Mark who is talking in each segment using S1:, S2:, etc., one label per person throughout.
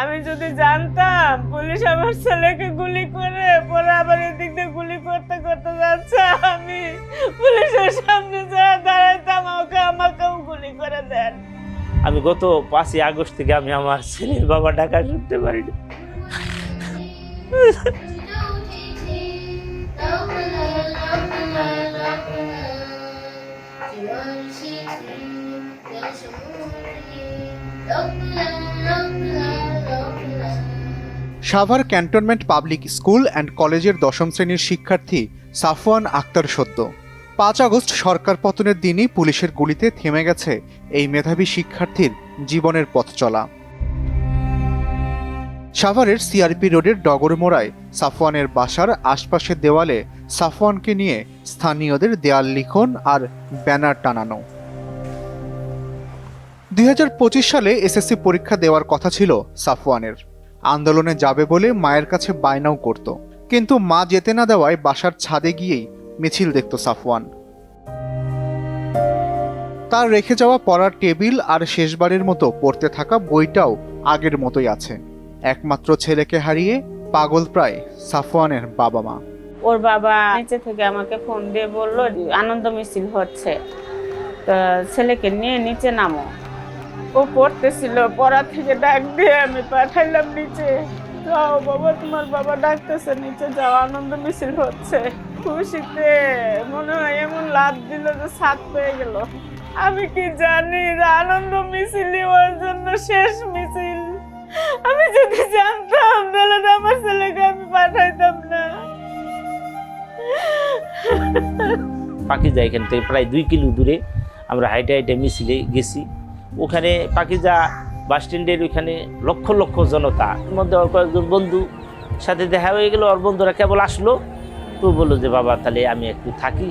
S1: আমি যদি জানতাম পুলিশ আমার ছেলেকে গুলি করে পরে আবার এদিক দিয়ে গুলি করতে করতে যাচ্ছে আমি। পুলিশের সামনে যা দাঁড়াইতাম ওকে আমাকেও গুলি করে দেন।
S2: আমি গত পাঁচই আগস্ট থেকে আমি আমার ছেলের বাবা ডাকা শুনতে পারিনি।
S3: Savar cantonment public school and কলেজের দশম শ্রেণির শিক্ষার্থী সাফওয়ান আক্তার সদ্য। পাঁচ আগস্ট সরকার পতনের দিনই পুলিশের গুলিতে থেমে গেছে এই মেধাবী শিক্ষার্থীর জীবনের পথ চলা। সাভারের সিআরপি রোডের ডগরমোড়ায় সাফওয়ানের বাসার আশপাশের দেওয়ালে সাফওয়ানকে নিয়ে স্থানীয়দের দেয়াল লিখন আর ব্যানার টানানো। দুই হাজার পঁচিশ সালে এসএসসি পরীক্ষা দেওয়ার কথা ছিল সাফওয়ানের। আন্দোলনে যাবে বলে মায়ের কাছে বায়নাও করত। কিন্তু মা যেতে না দেওয়ায় বাসার ছাদে গিয়েই মিছিল দেখত সাফওয়ান। তার রেখে যাওয়া পড়ার টেবিল আর শেষবারের মতো পড়তে থাকা বইটাও আগের মতোই আছে। একমাত্র ছেলেকে হারিয়ে পাগল প্রায় সাফওয়ানের বাবা মা
S1: ওর বাবা নিচে থেকে আমাকে ফোন দিয়ে বলল, আনন্দ মিছিল হচ্ছে। ছেলেকে নিয়ে নিচে নামো। ও পড়তেছিল, পড়া থেকে ডাক দিয়ে আমি পাঠাইলাম নিচে। যাও বাবা, তোমার বাবা ডাকতেছে, নিচে যাও, আনন্দ মিছিল হচ্ছে। খুশিতে মনে হয় এমন লাভ দিল যে সাত পেয়ে গেল। আমি কি জানি আনন্দ মিছিলই ওর জন্য শেষ মিছিল। আমি যদি জানতাম, তাহলে তো আমার ছেলেকে আমি পাঠাইতাম না।
S2: পাখিজা এখান থেকে, প্রায় দুই কিলো দূরে আমরা হাইটে হাইটে মিছিলে গেছি। ওখানে পাখিজা বাস স্ট্যান্ডের ওইখানে লক্ষ লক্ষ জনতা। মধ্যে ওর কয়েকজন বন্ধু সাথে দেখা হয়ে গেল, ওর বন্ধুরা কেবল আসলো। তো বলল যে, বাবা, তাহলে আমি একটু থাকি।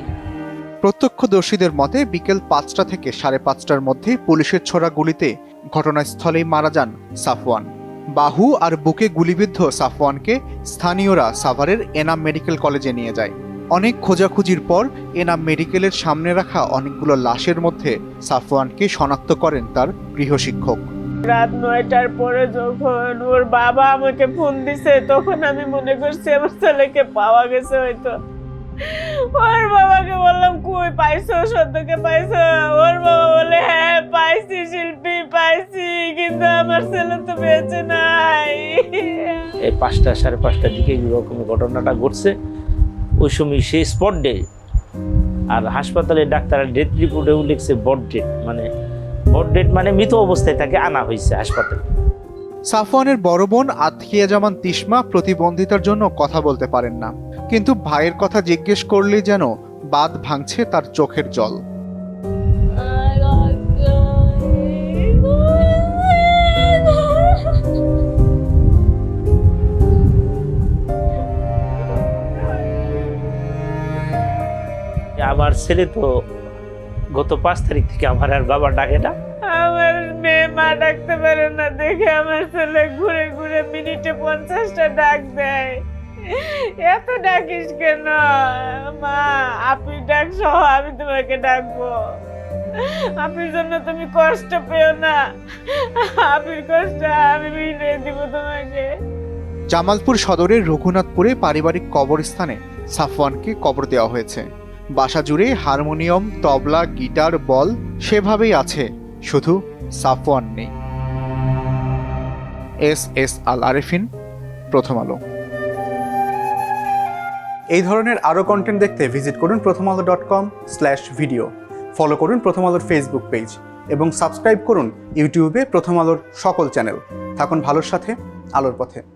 S3: প্রত্যক্ষদর্শীদের মতে বিকেল পাঁচটা থেকে সাড়ে পাঁচটার মধ্যে পুলিশের ছোড়া গুলিতে ঘটনাস্থলেই মারা যান সাফওয়ান। বাহু আর বুকে গুলিবিদ্ধ সাফওয়ানকে স্থানীয়রা সাভারের এনাম মেডিকেল কলেজে নিয়ে যায়। অনেক খোঁজাখুঁজির পর এনাম মেডিকেলের সামনে রাখা অনেকগুলো লাশের মধ্যে সাফওয়ানকে শনাক্ত করেন তার গৃহশিক্ষক
S1: রাত নয়টার পরে যখন ওর বাবা আমাকে ফোন দিছে তখন আমি মনে করছি আমার ছেলেকে পাওয়া গেছে হয়তো। ওর বাবাকে বললাম কই পাইছো সত্যকে পাইছো? ওর বাবা বলে হ্যাঁ পাইছি শিল্পী পাইছি কিন্তু আমার ছেলে তো বেঁচে নাই।
S2: এই পাঁচটা সাড়ে পাঁচটার দিকে এরকম ঘটনাটা ঘটছে। ওই সময় সে স্পট ডে আর হাসপাতালে ডাক্তার ডেথ রিপোর্টেও লিখছে বড ডেট মানে বড ডেট মানে মৃত অবস্থায় তাকে আনা হয়েছে হাসপাতালে।
S3: সাফওয়ানের বড় বোন আতকিয়া জামান তিসমা প্রতিবন্ধিতার জন্য কথা বলতে পারেন না। কিন্তু ভাইয়ের কথা জিজ্ঞেস করলেই যেন বাদ ভাঙছে তার চোখের জল।
S2: আমার ছেলে তো গত পাঁচ তারিখ থেকে আমার আর বাবা ডাকে না।
S1: আমার মেয়ে মা ডাকতে পারে না দেখে আমার ছেলে ঘুরে ঘুরে মিনিটে পঞ্চাশটা ডাক দেয়। এত ডাকিস কেন? মা আপনি ডাক সহ আমি তোমাকে ডাকবো। আপনার জন্য তুমি কষ্ট পেও না। আপনার কষ্ট আমি মিটিয়ে দিব তোমাকে।
S3: জামালপুর সদরের রঘুনাথপুরে পারিবারিক কবরস্থানে সাফওয়ানকে কবর দেওয়া হয়েছে। বাসা জুড়ে হারমোনিয়াম, তবলা, গিটার, বল সেভাবেই আছে, শুধু সাফওয়ান নেই। এস এস আল আরেফিন, প্রথম আলো। এই ধরনের আরও কন্টেন্ট দেখতে ভিজিট করুন Prothom Alo dot com slash video follow করুন প্রথম আলোর ফেসবুক পেজ এবং সাবস্ক্রাইব করুন ইউটিউবে প্রথম আলোর সকল চ্যানেল থাকুন ভালোর সাথে, আলোর পথে।